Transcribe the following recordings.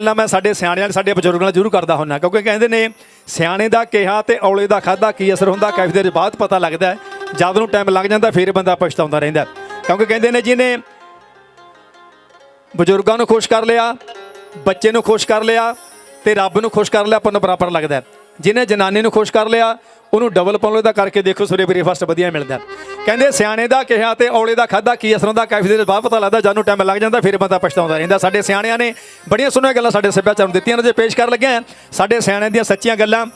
ਪਹਿਲਾਂ ਮੈਂ ਸਾਡੇ ਸਿਆਣਿਆਂ ਸਾਡੇ ਬਜ਼ੁਰਗਾਂ ਨਾਲ ਜ਼ਰੂਰ ਕਰਦਾ ਹੁੰਨਾ, ਕਿਉਂਕਿ ਕਹਿੰਦੇ ਨੇ, ਸਿਆਣੇ ਦਾ ਕਿਹਾ ਤੇ ਔਲੇ ਦਾ ਖਾਦਾ ਕੀ ਅਸਰ ਹੁੰਦਾ, ਕਾਫੀ ਦੇਰ ਬਾਅਦ ਪਤਾ ਲੱਗਦਾ ਜਦ ਨੂੰ ਟਾਈਮ ਲੱਗ ਜਾਂਦਾ, ਫਿਰ ਬੰਦਾ ਪਛਤਾਉਂਦਾ ਰਹਿੰਦਾ ਕਿਉਂਕਿ ਕਹਿੰਦੇ ਨੇ ਜਿਹਨੇ ਬਜ਼ੁਰਗਾਂ ਨੂੰ ਖੁਸ਼ ਕਰ ਲਿਆ, ਬੱਚੇ ਨੂੰ ਖੁਸ਼ ਕਰ ਲਿਆ ਤੇ ਰੱਬ ਨੂੰ ਖੁਸ਼ ਕਰ ਲਿਆ, ਆਪਾਂ ਨੂੰ ਬਰਾਬਰ ਲੱਗਦਾ ਜਿਹਨੇ ਜਨਾਨੀ ਨੂੰ ਖੁਸ਼ ਕਰ ਲਿਆ, ਉਹਨੂੰ ਡਬਲ ਪੌਲੇ ਦਾ ਕਰਕੇ ਦੇਖੋ, ਸਵੇਰੇ ਬ੍ਰੇਕਫਾਸਟ ਵਧੀਆ ਮਿਲਦਾ ਕਹਿੰਦੇ ਸਿਆਣੇ ਦਾ ਕਿਹਾ ਤੇ ਔਲੇ ਦਾ ਖਾਦਾ ਕੀ ਅਸਰ ਹੁੰਦਾ ਕਾਫੀ ਦੇਰ ਬਾਅਦ ਪਤਾ ਲੱਗਦਾ ਜਦ ਨੂੰ ਟਾਈਮ ਲੱਗ ਜਾਂਦਾ, ਫਿਰ ਬੰਦਾ ਪਛਤਾਉਂਦਾ ਰਹਿੰਦਾ। ਸਾਡੇ ਸਿਆਣਿਆਂ ਨੇ ਬੜੀਆਂ ਸੋਹਣੀਆਂ ਗੱਲਾਂ ਸਾਡੇ ਸੱਭਿਆਚਾਰ ਨੂੰ ਦਿੱਤੀਆਂ ਨੇ, ਜੇ ਪੇਸ਼ ਕਰ ਲੱਗਿਆ, ਸਾਡੇ ਸਿਆਣਿਆਂ ਦੀਆਂ ਸੱਚੀਆਂ ਗੱਲਾਂ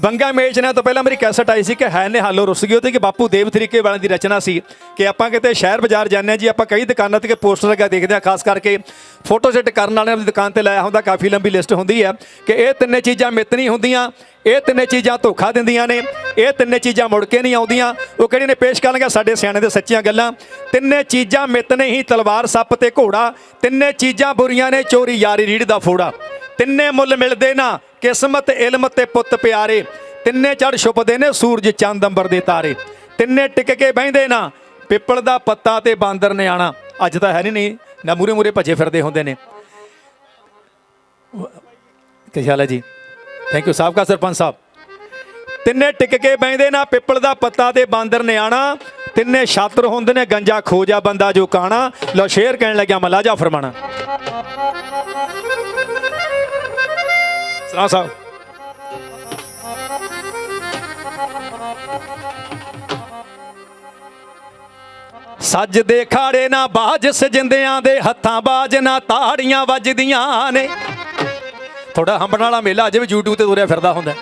ਬੰਗਾ ਮੇਚ ਤੋਂ ਪਹਿਲਾਂ ਮੇਰੀ ਕੈਸਟ ਆਈ ਸੀ ਕਿ ਹੈ ਨੇ ਹਾਲੋ ਰੁੱਸ ਗਈ ਉਹ ਕਿ ਬਾਪੂ ਦੇਵ ਤਰੀਕੇ ਵਾਲਿਆਂ ਦੀ ਰਚਨਾ ਸੀ ਕਿ ਆਪਾਂ ਕਿਤੇ ਸ਼ਹਿਰ ਬਾਜ਼ਾਰ ਜਾਂਦੇ ਹਾਂ ਜੀ, ਆਪਾਂ ਕਈ ਦੁਕਾਨਾਂ ਤੇ ਕਿ ਪੋਸਟਰ ਲਗਾ ਦੇਖਦੇ ਹਾਂ, ਖਾਸ ਕਰਕੇ ਫੋਟੋ ਸੈੱਟ ਕਰਨ ਵਾਲਿਆਂ ਦੀ ਦੁਕਾਨ ਤੇ ਲਾਇਆ ਹੁੰਦਾ, ਕਾਫੀ ਲੰਬੀ ਲਿਸਟ ਹੁੰਦੀ ਹੈ ਕਿ ਇਹ ਤਿੰਨੇ ਚੀਜ਼ਾਂ ਮਿੱਤ ਨਹੀਂ ਹੁੰਦੀਆਂ, ਇਹ ਤਿੰਨੇ ਚੀਜ਼ਾਂ ਧੋਖਾ ਦਿੰਦੀਆਂ ਨੇ, ਇਹ ਤਿੰਨੇ ਚੀਜ਼ਾਂ ਮੁੜ ਕੇ ਨਹੀਂ ਆਉਂਦੀਆਂ, ਉਹ ਕਿਹੜੀ ਨੇ ਪੇਸ਼ ਕਰਨਗੇ ਸਾਡੇ ਸਿਆਣੇ ਦੇ ਸੱਚੀਆਂ ਗੱਲਾਂ। ਤਿੰਨੇ ਚੀਜ਼ਾਂ ਮਿੱਤ ਨਹੀਂ, ਤਲਵਾਰ ਸੱਪ ਤੇ ਘੋੜਾ, ਤਿੰਨੇ ਚੀਜ਼ਾਂ ਬੁਰੀਆਂ ਨੇ, ਚੋਰੀ ਯਾਰੀ ਰੀੜ ਦਾ ਫੋੜਾ। ਤਿੰਨੇ ਮੁੱਲ ਮਿਲਦੇ ਨਾ, ਕਿਸਮਤ, ਇਲਮ ਤੇ ਪੁੱਤ ਪਿਆਰੇ। ਤਿੰਨੇ ਚੜ ਛੁਪਦੇ ਨੇ ਸੂਰਜ ਚੰਦ ਅੰਬਰ ਦੇ ਤਾਰੇ। ਤਿੰਨੇ ਟਿਕ ਕੇ ਬਹਿੰਦੇ ਨਾ, ਪਿੱਪਲ ਦਾ ਪੱਤਾ ਤੇ ਬਾਂਦਰ ਨੇ ਆਣਾ। ਅੱਜ ਤਾਂ ਹੈ ਨਹੀਂ ਨਹੀਂ ਨਾ ਮੂਰੇ ਮੂਰੇ ਭੱਜੇ ਫਿਰਦੇ ਹੁੰਦੇ ਨੇ। ਕੀ ਜੀ? ਥੈਂਕ ਯੂ ਸਾਬਕਾ ਸਰਪੰਚ ਸਾਹਿਬ। ਤਿੰਨੇ ਟਿਕ ਕੇ ਬੈਂਦੇ ਨਾ, ਪਿੱਪਲ ਦਾ ਪੱਤਾ ਤੇ ਬਾਂਦਰ ਨੇ ਆਣਾ। ਤਿੰਨੇ ਛਾਤਰ ਹੁੰਦੇ ਨੇ, ਗੰਜਾ ਖੋਜਾ ਬੰਦਾ ਜੋ ਕਾਣਾ। ਲੋ ਸ਼ੇਰ ਕਹਿਣ ਲੱਗਿਆ ਮਲਾਜਾ ਫਰਮਾਣਾ। ਸਰਾ ਸਾਹਿਬ ਸੱਜ ਖਾੜੇ ਨਾ ਬਾਜ, ਸਜਿੰਦਿਆਂ ਦੇ ਹੱਥਾਂ ਬਾਜ, ਨਾ ਤਾੜੀਆਂ ਵੱਜਦੀਆਂ ਨੇ। ਥੋੜਾ ਹੰਬਣ ਵਾਲਾ ਮੇਲਾ ਅਜੇ ਵੀ YouTube ਤੇ ਤੁਰਿਆ ਫਿਰਦਾ ਹੁੰਦਾ।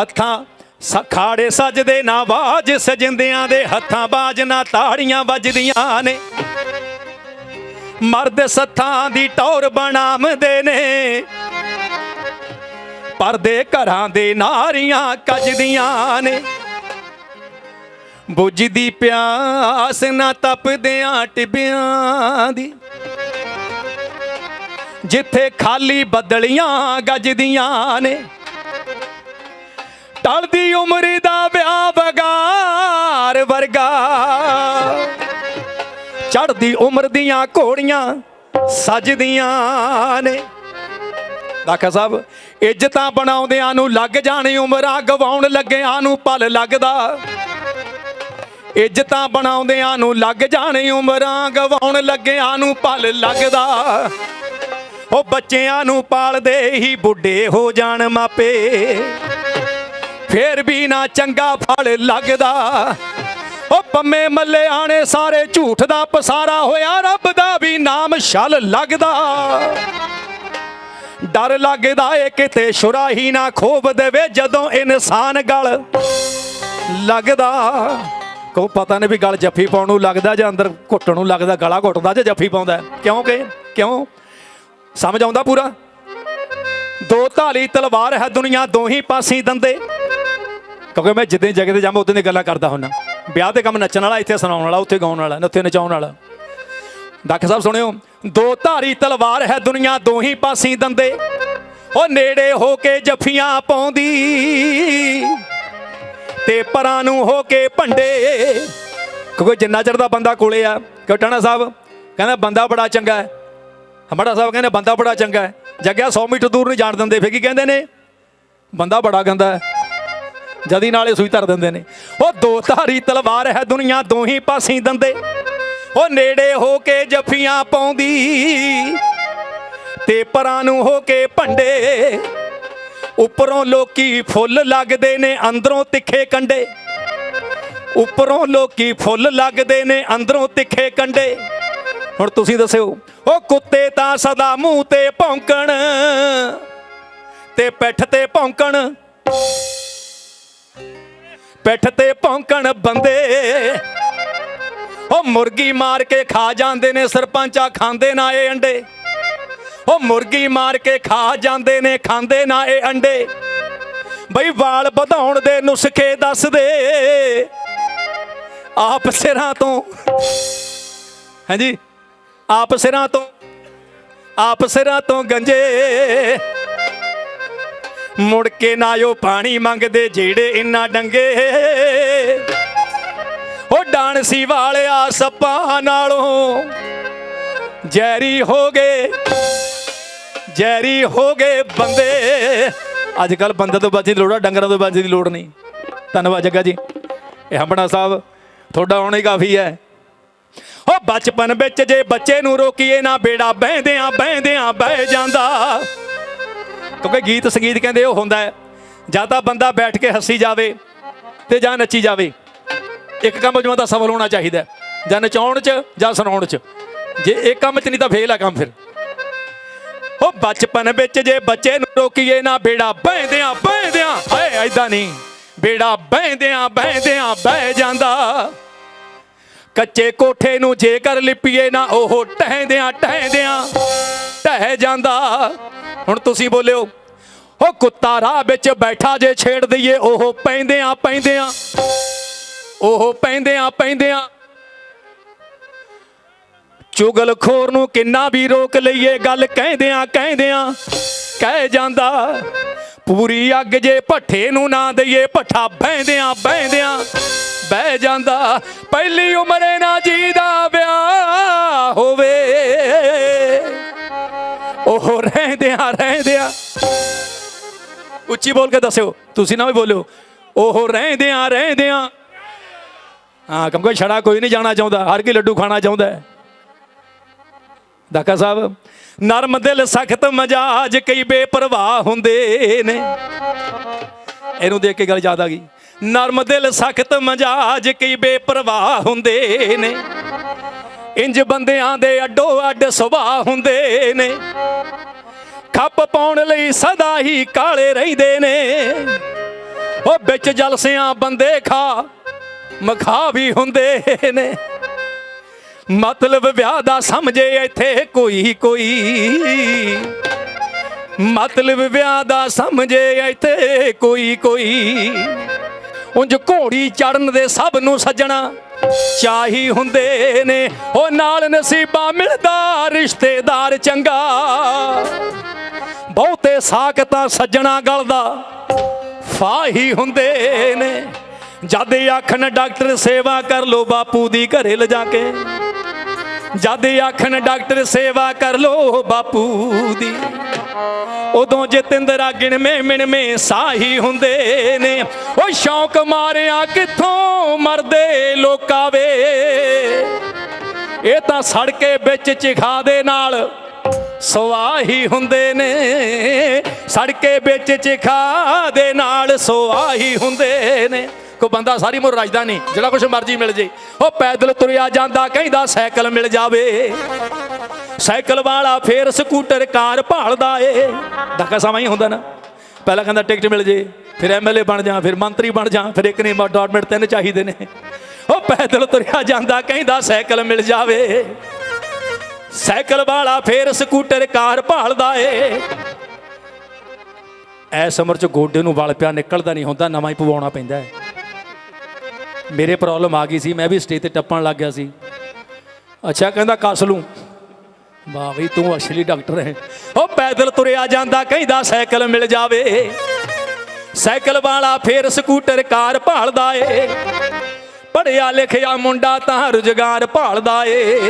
ਹੱਥਾਂ ਖਾੜੇ ਸੱਜਦੇ ਨਾ ਬਾਜ, ਸਜਿੰਦਿਆਂ ਦੇ ਹੱਥਾਂ ਬਾਜ, ਨਾ ਤਾੜੀਆਂ ਵੱਜਦੀਆਂ ਨੇ। ਮਰਦ ਸੱਥਾਂ ਦੀ ਟੌਰ ਬਣਾਮਦੇ ਨੇ। ਪਰਦੇ ਘਰਾਂ ਦੇ ਨਾਰੀਆਂ ਕੱਜਦੀਆਂ ਨੇ। ਬੁੱਝਦੀ ਪਿਆਸ ਨਾ ਤਪਦਿਆਂ ਟਿਬਿਆਂ ਦੀ। ਜਿੱਥੇ ਖਾਲੀ ਬਦਲੀਆਂ ਗੱਜਦੀਆਂ ਨੇ। ਟਲਦੀ ਉਮਰ ਦਾ ਵਿਆਹ ਵਗਾਰ ਵਰਗਾ। ਚੜਦੀ ਉਮਰ ਦੀਆਂ ਘੋੜੀਆਂ ਸਜਦੀਆਂ ਨੇ। ਦਾਖਾ ਸਾਹਿਬ ਇੱਜ਼ਤਾਂ ਬਣਾਉਂਦਿਆਂ ਨੂੰ ਲੱਗ ਜਾਣੀ ਉਮਰਾਂ ਗਵਾਉਣ ਲੱਗਿਆਂ ਨੂੰ ਪਲ ਲੱਗਦਾ। ਇੱਜ਼ਤਾਂ ਬਣਾਉਂਦਿਆਂ ਨੂੰ ਲੱਗ ਜਾਣੀ ਉਮਰਾਂ ਗਵਾਉਣ ਲੱਗਿਆਂ ਨੂੰ ਪਲ ਲੱਗਦਾ। ਉਹ ਬੱਚਿਆਂ ਨੂੰ ਪਾਲਦੇ ਹੀ ਬੁੱਢੇ ਹੋ ਜਾਣ ਮਾਪੇ। ਫੇਰ ਵੀ ਨਾ ਚੰਗਾ ਫਲ ਲੱਗਦਾ। ਉਹ ਪੰਮੇ ਮੱਲੇ ਆਣੇ ਸਾਰੇ ਝੂਠ ਦਾ ਪਸਾਰਾ ਹੋਇਆ, ਰੱਬ ਦਾ ਵੀ ਨਾਮ ਛਲ ਲੱਗਦਾ। ਡਰ ਲੱਗਦਾ ਏ ਕਿਤੇ ਸ਼ੁਰਾਹੀ ਨਾ ਖੋਬ ਦੇਵੇ ਜਦੋਂ ਇਨਸਾਨ ਗਲ ਲੱਗਦਾ। ਕੋ ਪਤਾ ਨਹੀਂ ਵੀ ਗਲ ਜੱਫੀ ਪਾਉਣ ਨੂੰ ਲੱਗਦਾ ਜਾਂ ਅੰਦਰ ਘੁੱਟਣ ਨੂੰ ਲੱਗਦਾ, ਗਲਾ ਘੁੱਟਦਾ ਜਾਂ ਜੱਫੀ ਪਾਉਂਦਾ। ਹੈ। ਕਿਉਂ ਕਿ, ਕਿਉਂ? ਸਮਝ ਆਉਂਦਾ ਪੂਰਾ? ਦੋ ਧਾਲੀ ਤਲਵਾਰ ਹੈ ਦੁਨੀਆ ਦੋਹੀ ਪਾਸੀ ਦੰਦੇ। ਕਿਉਂਕਿ ਮੈਂ ਜਿੱਦਾਂ ਜਗ੍ਹਾ ਤੇ ਜਾਵਾਂ ਉਦੋਂ ਦੀ ਗੱਲਾਂ ਕਰਦਾ ਹੁੰਨਾ। ਵਿਆਹ ਤੇ ਕੰਮ ਨੱਚਣ ਵਾਲਾ, ਇੱਥੇ ਸੁਣਾਉਣ ਵਾਲਾ, ਉੱਥੇ ਗਾਉਣ ਵਾਲਾ ਉੱਥੇ ਨਚਾਉਣ ਵਾਲਾ। ਡਾਕਟਰ ਸਾਹਿਬ ਸੁਣਿਓ, ਦੋ ਧਾਰੀ ਤਲਵਾਰ ਹੈ ਦੁਨੀਆ ਦੋਹੀ ਪਾਸੀ ਦੰਦੇ। ਉਹ ਨੇੜੇ ਹੋ ਕੇ ਜੱਫੀਆਂ ਪਾਉਂਦੀ ਤੇ ਪਰਾਂ ਨੂੰ ਹੋ ਕੇ ਭੰਡੇ। ਕਿਉਂਕਿ ਜਿੰਨਾ ਚਿਰ ਦਾ ਬੰਦਾ ਕੋਲੇ ਆ, ਕਿਉਂ ਟਾਣਾ ਸਾਹਿਬ? ਕਹਿੰਦਾ ਬੰਦਾ ਬੜਾ ਚੰਗਾ ਹੈ। ਹਮੜਾ ਸਾਹਿਬ ਕਹਿੰਦੇ ਬੰਦਾ ਬੜਾ ਚੰਗਾ ਹੈ। ਜੱਗਿਆ 100 ਮੀਟਰ ਦੂਰ ਨਹੀਂ ਜਾਣ ਦਿੰਦੇ, ਫੇਰ ਕੀ ਕਹਿੰਦੇ ਨੇ? ਬੰਦਾ ਬੜਾ ਗੰਦਾ ਹੈ। ਜਦੀ ਨਾਲੇ ਸੂਈ ਧਰ ਦਿੰਦੇ ਨੇ। ਉਹ ਦੋ ਧਾਰੀ ਤਲਵਾਰ ਹੈ ਦੁਨੀਆ ਦੋਹੀ ਪਾਸੀ ਦੰਦੇ। ਉਹ ਨੇੜੇ ਹੋ ਕੇ ਜਫੀਆਂ ਪਾਉਂਦੀ ਤੇ ਪਰਾਂ ਨੂੰ ਹੋ ਕੇ ਭੰਡੇ। ਉੱਪਰੋਂ ਲੋਕੀ ਫੁੱਲ ਲੱਗਦੇ ਨੇ, ਅੰਦਰੋਂ ਤਿੱਖੇ ਕੰਡੇ। ਉੱਪਰੋਂ ਲੋਕੀ ਫੁੱਲ ਲੱਗਦੇ ਨੇ, ਅੰਦਰੋਂ ਤਿੱਖੇ ਕੰਡੇ। ਹੁਣ ਤੁਸੀਂ ਦੱਸਿਓ, ਉਹ ਕੁੱਤੇ ਤਾਂ ਸਦਾ ਮੂੰਹ ਤੇ ਭੌਂਕਣ ਤੇ ਪਿੱਠ ਤੇ ਭੌਂਕਣ। ਪਿੱਠ ਤੇ ਭੌਂਕਣ ਬੰਦੇ ਉਹ ਮੁਰਗੀ ਮਾਰ ਕੇ ਖਾ ਜਾਂਦੇ ਨੇ, ਸਰਪੰਚਾ ਖਾਂਦੇ ਨਾ ਇਹ ਅੰਡੇ। ਉਹ ਮੁਰਗੀ ਮਾਰ ਕੇ ਖਾ ਜਾਂਦੇ ਨੇ, ਖਾਂਦੇ ਨਾ ਇਹ ਅੰਡੇ। ਬਈ ਵਾਲ ਵਧਾਉਣ ਦੇ ਨੁਸਖੇ ਦੱਸ ਦੇ। ਆਪ ਸਿਰਾਂ ਤੋਂ ਹਾਂਜੀ? ਆਪ ਸਿਰਾਂ ਤੋਂ ਆਪ ਸਿਰਾਂ ਤੋਂ ਗੰਜੇ। ਮੁੜ ਕੇ ਨਾ ਉਹ ਪਾਣੀ ਮੰਗਦੇ, ਜਿਹੜੇ ਇੰਨਾ ਡੰਗੇ। ਉਹ ਡਾਂਸੀ ਵਾਲਿਆ ਸੱਪਾਂ ਨਾਲੋਂ ਜੈਰੀ ਹੋ ਗਏ ਜੈਰੀ ਹੋ ਗਏ ਬੰਦੇ। ਅੱਜ ਕੱਲ ਬੰਦੇ ਤੋਂ ਬਚਣ ਦੀ ਲੋੜ ਆ, ਡੰਗਰਾਂ ਤੋਂ ਬਚਣ ਦੀ ਲੋੜ ਨਹੀਂ। ਧੰਨਵਾਦ ਜੱਗਾ ਜੀ। ਇਹ ਹੰਬਣਾ ਸਾਹਿਬ, ਤੁਹਾਡਾ ਆਉਣਾ ਹੀ ਕਾਫੀ ਹੈ। ਉਹ ਬਚਪਨ ਵਿੱਚ ਜੇ ਬੱਚੇ ਨੂੰ ਰੋਕੀਏ ਨਾ ਬੇੜਾ, ਬਹਿੰਦਿਆਂ ਬਹਿੰਦਿਆਂ ਬਹਿ ਜਾਂਦਾ। ਕਿਉਂਕਿ ਗੀਤ ਸੰਗੀਤ ਕਹਿੰਦੇ ਉਹ ਹੁੰਦਾ ਹੈ, ਜਾਂ ਤਾਂ ਬੰਦਾ ਬੈਠ ਕੇ ਹੱਸੀ ਜਾਵੇ ਤੇ ਜਾਂ ਨੱਚੀ ਜਾਵੇ। ਇੱਕ ਕੰਮ ਜਿਵੇਂ ਦਾ ਸਫਲ ਹੋਣਾ ਚਾਹੀਦਾ ਜਾਂ ਨਚਾਉਣ ਚ ਜਾਂ ਸੁਣਾਉਣ ਚ। ਜੇ ਇੱਕ ਕੰਮ ਚ ਨਹੀਂ ਤਾਂ ਫੇਲ ਆ ਕੰਮ ਫਿਰ। ਉਹ ਬਚਪਨ ਵਿੱਚ ਜੇ ਬੱਚੇ ਨੂੰ ਰੋਕੀਏ ਨਾ, ਬੇੜਾ ਬਹਿੰਦਿਆਂ ਬਹਿੰਦਿਆਂ ਹਾਏ ਐਦਾਂ ਨਹੀਂ ਬੇੜਾ ਬਹਿੰਦਿਆਂ ਬਹਿੰਦਿਆਂ, ਬਹਿ ਜਾਂਦਾ। ਕੱਚੇ ਕੋਠੇ ਨੂੰ ਜੇਕਰ ਲਿਪੀਏ ਨਾ, ਉਹ ਟਹਿੰਦਿਆਂ ਟਹਿੰਦਿਆਂ, ਟਹਿ ਜਾਂਦਾ। ਹੁਣ ਤੁਸੀਂ ਬੋਲਿਓ, ਉਹ ਕੁੱਤਾ ਰਾਹ ਵਿੱਚ ਬੈਠਾ ਜੇ ਛੇੜ ਦਈਏ, ਉਹ ਪੈਂਦਿਆਂ ਪੈਂਦਿਆਂ। ਉਹ ਪੈਂਦਿਆਂ ਪੈਂਦਿਆਂ ਚੁਗਲਖੋਰ ਨੂੰ ਕਿੰਨਾ ਵੀ ਰੋਕ ਲਈਏ, ਗੱਲ ਕਹਿੰਦਿਆਂ ਕਹਿੰਦਿਆਂ ਕਹਿ ਜਾਂਦਾ, ਪੂਰੀ ਅੱਗ ਜੇ ਭੱਠੇ ਨੂੰ ਨਾ ਦਈਏ, ਭੱਠਾ ਬਹਿੰਦਿਆਂ ਬਹਿੰਦਿਆਂ ਬਹਿ ਜਾਂਦਾ, ਪਹਿਲੀ ਉਮਰੇ ਨਾ ਜੀ ਦਾ ਵਿਆਹ ਹੋਵੇ। ਉਹ ਰਹਿੰਦਿਆਂ ਰਹਿੰਦਿਆਂ ਉੱਚੀ ਬੋਲ ਕੇ ਦੱਸਿਓ, ਤੁਸੀਂ ਨਾ ਵੀ ਬੋਲਿਓ, ਉਹ ਰਹਿੰਦਿਆਂ ਰਹਿੰਦਿਆਂ ਹਾਂ ਕਿਉਂਕਿ ਛੜਾ ਕੋਈ ਨਹੀਂ ਜਾਣਾ ਚਾਹੁੰਦਾ, ਹਰ ਕੋਈ ਲੱਡੂ ਖਾਣਾ ਚਾਹੁੰਦਾ ਹੈ। ਦਾਕਾ ਸਾਹਿਬ, ਨਰਮ ਦਿਲ ਸਖਤ ਮਜਾਜ ਕਈ ਬੇਪਰਵਾਹ ਹੁੰਦੇ ਨੇ। ਇਹਨੂੰ ਦੇਖ ਕੇ ਗੱਲ ਯਾਦ ਆ ਗਈ। ਨਰਮ ਦਿਲ ਸਖਤ ਮਜਾਜ ਕਈ ਬੇਪਰਵਾਹ ਹੁੰਦੇ ਨੇ। ਇੰਜ ਬੰਦਿਆਂ ਦੇ ਅੱਡੋ ਅੱਡ ਸੁਭਾਅ ਹੁੰਦੇ ਨੇ। ਖੱਪ ਪਾਉਣ ਲਈ ਸਦਾ ਹੀ ਕਾਲੇ ਰਹਿੰਦੇ ਨੇ। ਉਹ ਵਿੱਚ ਜਲਸਿਆਂ ਬੰਦੇ ਖਾ ਮਖਾ ਵੀ ਹੁੰਦੇ ਨੇ। ਮਤਲਬ ਵਿਆਹ ਦਾ ਸਮਝੇ ਇੱਥੇ ਕੋਈ ਕੋਈ। ਮਤਲਬ ਵਿਆਹ ਦਾ ਸਮਝੇ ਇੱਥੇ ਕੋਈ ਕੋਈ। ਉਂਝ ਘੋੜੀ ਚੜਨ ਦੇ ਸਭ ਨੂੰ ਸੱਜਣਾ ਚਾਹੀ ਹੁੰਦੇ ਨੇ। ਉਹ ਨਾਲ ਨਸੀਬਾ ਮਿਲਦਾ, ਰਿਸ਼ਤੇਦਾਰ ਚੰਗਾ। ਬਹੁਤੇ ਸਾਕ ਤਾਂ ਸੱਜਣਾ ਗਲਦਾ, ਫਾਹੀ ਹੁੰਦੇ ਨੇ। ਜਦ ਆਖਣ, ਡਾਕਟਰ ਸੇਵਾ ਕਰ ਲੋ ਬਾਪੂ ਦੀ ਘਰੇ ਲਿਜਾ ਕੇ ਜਦ ਆਖਣ, ਡਾਕਟਰ ਸੇਵਾ ਕਰ ਲੋ ਬਾਪੂ ਦੀ। ਉਦੋਂ ਜਤਿੰਦਰਾ ਗਿਣਵੇਂ ਮਿਣਵੇਂ ਸਾਹੀ ਹੁੰਦੇ ਨੇ। ਉਹ ਸ਼ੌਂਕ ਮਾਰਿਆ ਕਿੱਥੋਂ ਮਰਦੇ ਲੋਕਾਂ ਵੇ। ਇਹ ਤਾਂ ਸੜਕੇ ਵਿੱਚ ਚਿਖਾ ਦੇ ਨਾਲ ਸਵਾਹੀ ਹੁੰਦੇ ਨੇ। ਸੜਕੇ ਵਿੱਚ ਚਿਖਾ ਦੇ ਨਾਲ ਸਵਾਹੀ ਹੁੰਦੇ ਨੇ। ਕੋ ਬੰਦਾ, ਸਾਰੀ ਉਮਰ ਰਜਦਾ ਨਹੀਂ। ਜਿਹੜਾ ਕੁਛ ਮਰਜ਼ੀ ਮਿਲ ਜੇ। ਉਹ ਪੈਦਲ ਤੁਰਿਆ ਜਾਂਦਾ, ਕਹਿੰਦਾ ਸਾਈਕਲ ਮਿਲ ਜਾਵੇ। ਸਾਈਕਲ ਵਾਲਾ ਫੇਰ ਸਕੂਟਰ, ਕਾਰ ਭਾਲਦਾ ਏ। ਧੱਕਾ ਸਮਾਂ ਹੀ ਹੁੰਦਾ ਨਾ। ਪਹਿਲਾਂ ਕਹਿੰਦਾ ਟਿਕਟ ਮਿਲ ਜੇ, ਫਿਰ ਐਮਐਲਏ ਬਣ ਜਾ, ਫਿਰ ਮੰਤਰੀ ਬਣ ਜਾ, ਫਿਰ ਇੱਕ ਨੇ ਡਾਟਮੈਂਟ ਤਿੰਨ ਚਾਹੀਦੇ ਨੇ। ਉਹ ਪੈਦਲ ਤੁਰਿਆ ਜਾਂਦਾ, ਕਹਿੰਦਾ ਸਾਈਕਲ ਮਿਲ ਜਾਵੇ। ਸਾਈਕਲ ਵਾਲਾ ਫੇਰ ਸਕੂਟਰ, ਕਾਰ ਭਾਲਦਾ ਏ। ਐਸ ਉਮਰ ਚ ਗੋਡੇ ਨੂੰ ਵਲ ਪਿਆ, ਨਿਕਲਦਾ ਨਹੀਂ ਹੁੰਦਾ, ਨਵਾਂ ਹੀ ਪਵਾਉਣਾ ਪੈਂਦਾ ਹੈ ਮੇਰੇ ਪ੍ਰੋਬਲਮ ਆ ਗਈ ਸੀ, ਮੈਂ ਵੀ ਸਟੇਜ ਤੇ ਟੱਪਣ ਲੱਗ ਗਿਆ ਸੀ। ਅੱਛਾ, ਕਹਿੰਦਾ ਕੱਸ ਲੂੰ ਵਾਹ ਵੀ ਤੂੰ ਅਸਲੀ ਡਾਕਟਰ ਹੈ। ਉਹ ਪੈਦਲ ਤੁਰਿਆ ਜਾਂਦਾ, ਕਹਿੰਦਾ, ਸਾਈਕਲ ਮਿਲ ਜਾਵੇ। ਸਾਈਕਲ ਵਾਲਾ ਫੇਰ ਸਕੂਟਰ ਕਾਰ ਭਾਲਦਾ ਏ। ਪੜਿਆ ਲਿਖਿਆ ਮੁੰਡਾ ਤਾਂ ਰੁਜ਼ਗਾਰ ਭਾਲਦਾ ਏ।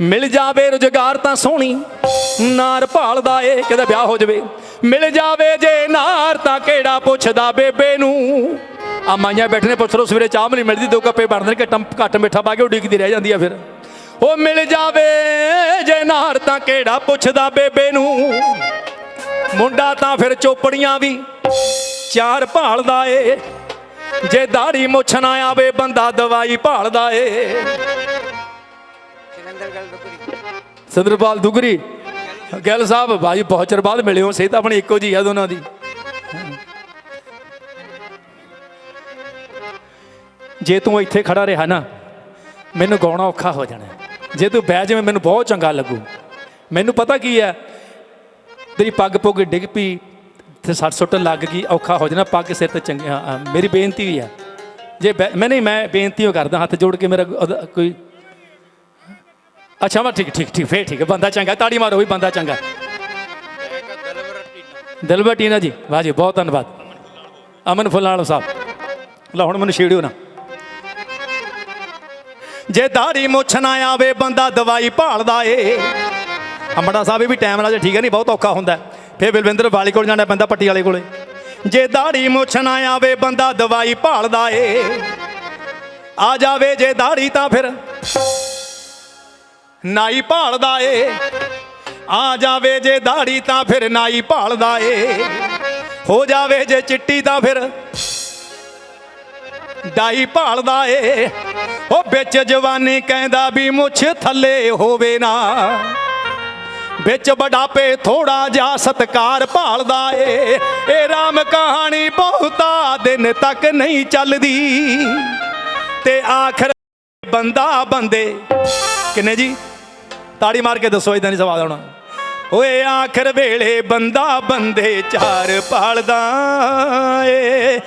ਮਿਲ ਜਾਵੇ ਰੁਜ਼ਗਾਰ ਤਾਂ ਸੋਹਣੀ, ਨਾਰ ਭਾਲਦਾ ਏ। ਕਹਿੰਦਾ, ਵਿਆਹ ਹੋ ਜਾਵੇ। ਮਿਲ ਜਾਵੇ ਜੇ ਨਾਰ ਤਾਂ ਕਿਹੜਾ ਪੁੱਛਦਾ ਬੇਬੇ ਨੂੰ? ਆ ਮਾਈਆਂ ਬੈਠੇ ਨੇ ਪੁੱਛ ਲੋ ਸਵੇਰੇ ਚਾਹ ਨਹੀਂ ਮਿਲਦੀ ਦੋ ਕੱਪੇ ਬਣਦੇ ਨੇ ਘੱਟ ਘੱਟ ਮਿੱਠਾ ਪਾ ਕੇ ਉਡੀਕਦੀ ਰਹਿ ਜਾਂਦੀ ਆ ਫਿਰ। ਉਹ ਮਿਲ ਜਾਵੇ ਜੇ ਨਾਰ ਤਾਂ ਕਿਹੜਾ ਪੁੱਛਦਾ ਬੇਬੇ ਨੂੰ? ਮੁੰਡਾ ਤਾਂ ਫਿਰ ਚੋਪੜੀਆਂ ਵੀ ਚਾਰ ਭਾਲਦਾ ਏ। ਜੇ ਦਾੜੀ ਮੁੱਛ ਨਾ ਆਵੇ ਬੰਦਾ ਦਵਾਈ ਭਾਲਦਾ ਏ। ਸਦਰਪਾਲ ਦੁਗਰੀ। ਗਿੱਲ ਸਾਹਿਬ ਭਾਈ ਬਹੁਤ ਚਿਰ ਬਾਅਦ ਮਿਲੇ ਹੋ ਸੇ ਤਾਂ ਆਪਣੀ ਇੱਕੋ ਜੀ ਆ ਦੋਨਾਂ ਦੀ। ਜੇ ਤੂੰ ਇੱਥੇ ਖੜਾ ਰਿਹਾ ਨਾ ਮੈਨੂੰ ਗਾਉਣਾ ਔਖਾ ਹੋ ਜਾਣਾ। ਜੇ ਤੂੰ ਬਹਿ ਜਾਵੇਂ ਮੈਨੂੰ ਬਹੁਤ ਚੰਗਾ ਲੱਗੂ। ਮੈਨੂੰ ਪਤਾ ਕੀ ਹੈ ਤੇਰੀ ਪੱਗ ਪੁੱਗ ਡਿੱਗ ਪਈ ਤੇ ਸੱਟ ਸੁੱਟ ਲੱਗ ਗਈ ਔਖਾ ਹੋ ਜਾਣਾ ਪੱਗ ਸਿਰ ਤੇ ਚੰਗੀ ਹਾਂ, ਮੇਰੀ ਬੇਨਤੀ ਵੀ ਹੈ। ਜੇ ਬਹਿ- ਮੈਂ ਨਹੀਂ ਮੈਂ ਬੇਨਤੀ ਓ ਕਰਦਾ ਹੱਥ ਜੋੜ ਕੇ ਮੇਰਾ ਕੋਈ ਅੱਛਾ ਵਾ ਠੀਕ ਠੀਕ ਠੀਕ ਫੇਰ ਠੀਕ ਹੈ ਬੰਦਾ ਚੰਗਾ ਤਾੜੀ ਮਾਰੋ ਵੀ ਬੰਦਾ ਚੰਗਾ। ਦਿਲਬਰ ਟੀਨਾ ਜੀ ਵਾਹ ਜੀ ਬਹੁਤ ਧੰਨਵਾਦ। ਅਮਨ ਫੁੱਲਾਲ ਸਾਹਿਬ। ਲਓ ਹੁਣ ਮੈਨੂੰ ਛੇੜਿਓ ਨਾ। ਜੇ ਦਾੜੀ ਮੁੱਛ ਨਾ ਆਵੇ, ਬੰਦਾ ਦਵਾਈ ਭਾਲਦਾ ਏ। ਅੰਮੜਾ ਸਾਹਿਬ ਵੀ ਟਾਈਮ ਨਾਲ ਜੇ ਠੀਕ ਹੈ ਨਹੀਂ ਬਹੁਤ ਔਖਾ ਹੁੰਦਾ। ਹੈ। ਫਿਰ ਬਲਵਿੰਦਰ ਵਾਲੀ ਕੋਲ ਜਾਣਾ ਪੈਂਦਾ, ਪੱਟੀ ਵਾਲੇ ਕੋਲੇ। ਜੇ ਦਾੜੀ ਮੁੱਛ ਨਾ ਆਵੇ, ਬੰਦਾ ਦਵਾਈ ਭਾਲਦਾ ਏ। ਆ ਜਾਵੇ ਜੇ ਦਾੜੀ ਤਾਂ ਫਿਰ ਨਾਈ ਭਾਲਦਾ ਏ। ਆ ਜਾਵੇ ਜੇ ਦਾੜੀ ਤਾਂ ਫਿਰ ਨਾਈ ਭਾਲਦਾ ਏ। ਹੋ ਜਾਵੇ ਜੇ ਚਿੱਟੀ ਤਾਂ ਫਿਰ ਡਾਈ ਭਾਲਦਾ ਏ। ਉਹ ਵਿੱਚ ਜਵਾਨੀ ਕਹਿੰਦਾ ਵੀ ਮੁੱਛ ਥੱਲੇ ਹੋਵੇ ਨਾ। ਵਿੱਚ ਬਡਾਪੇ ਥੋੜਾ ਜਾ ਸਤਕਾਰ ਭਾਲਦਾ ਏ। ਇਹ ਰਾਮ ਕਹਾਣੀ ਬਹੁਤਾ ਦਿਨ ਤੱਕ ਨਹੀਂ ਚੱਲਦੀ। ਤੇ ਆਖਰ ਬੰਦਾ ਬੰਦੇ। ਕਿੰਨੇ ਜੀ? ਤਾੜੀ ਮਾਰ ਕੇ ਦੱਸੋ ਇਦਾਂ ਨਹੀਂ ਸਵਾਦ ਆਉਣਾ ਓਏ ਆਖਰ ਵੇਲੇ ਬੰਦਾ ਬੰਦੇ ਚਾਰ ਪਾਲਦਾ ਏ।